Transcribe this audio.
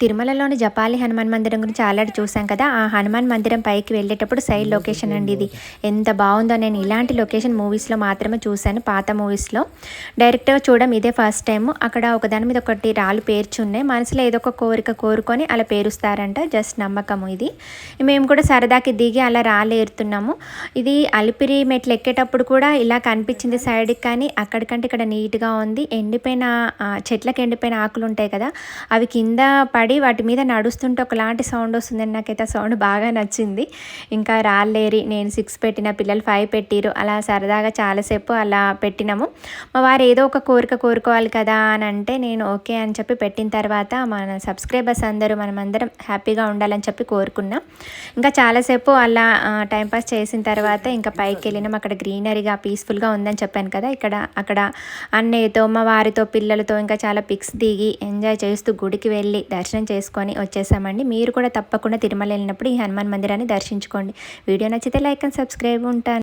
తిరుమలలోని జపాలి హనుమాన్ మందిరం గురించి ఆల్రెడీ చూసాం కదా. ఆ హనుమాన్ మందిరం పైకి వెళ్ళేటప్పుడు సైడ్ లొకేషన్ అండి ఇది. ఎంత బాగుందో నేను ఇలాంటి లొకేషన్ మూవీస్లో మాత్రమే చూశాను పాత మూవీస్లో డైరెక్ట్గా చూడడం ఇదే ఫస్ట్ టైం అక్కడ ఒకదాని మీద ఒకటి రాళ్ళు పేర్చున్నాయి. మనసులో ఏదో ఒక కోరిక కోరుకొని అలా పేరుస్తారంట. జస్ట్ నమ్మకము ఇది. మేము కూడా సరదాకి దిగి అలా రాళ్ళు ఏరుతున్నాము. ఇది అలిపిరి మెట్లు ఎక్కేటప్పుడు కూడా ఇలా కనిపించింది సైడ్కి కానీ అక్కడికంటే ఇక్కడ నీట్గా ఉంది. ఎండిపోయిన చెట్లకు ఎండిపోయిన ఆకులు ఉంటాయి కదా అవి కింద పడి వాటి మీద నడుస్తుంటే ఒకలాంటి సౌండ్ వస్తుందని నాకైతే ఆ సౌండ్ బాగా నచ్చింది. ఇంకా రాళ్ళేరి నేను సిక్స్ పెట్టిన పిల్లలు ఫైవ్ పెట్టిరు అలా సరదాగా చాలాసేపు అలా పెట్టినాము. మా వారు ఏదో ఒక కోరిక కోరుకోవాలి కదా అని అంటే నేను ఓకే అని చెప్పి పెట్టిన తర్వాత మన సబ్స్క్రైబర్స్ అందరూ మనమందరం హ్యాపీగా ఉండాలని చెప్పి కోరుకున్నాం. ఇంకా చాలాసేపు అలా టైంపాస్ చేసిన తర్వాత ఇంకా పైకి వెళ్ళినాం. అక్కడ గ్రీనరీగా పీస్ఫుల్గా ఉందని చెప్పాను కదా. ఇక్కడ అక్కడ అన్నయ్యతో మా వారితో పిల్లలతో ఇంకా చాలా పిక్స్ దిగి ఎంజాయ్ చేస్తూ గుడికి వెళ్ళి దర్శనం దర్శనం చేసుకొని వచ్చేసామండి. మీరు కూడా తప్పకుండా తిరుమల వెళ్ళినప్పుడు ఈ హనుమాన్ మందిరాన్ని దర్శించుకోండి. వీడియో నచ్చితే లైక్ అండ్ సబ్స్క్రైబ్ ఉంటాను.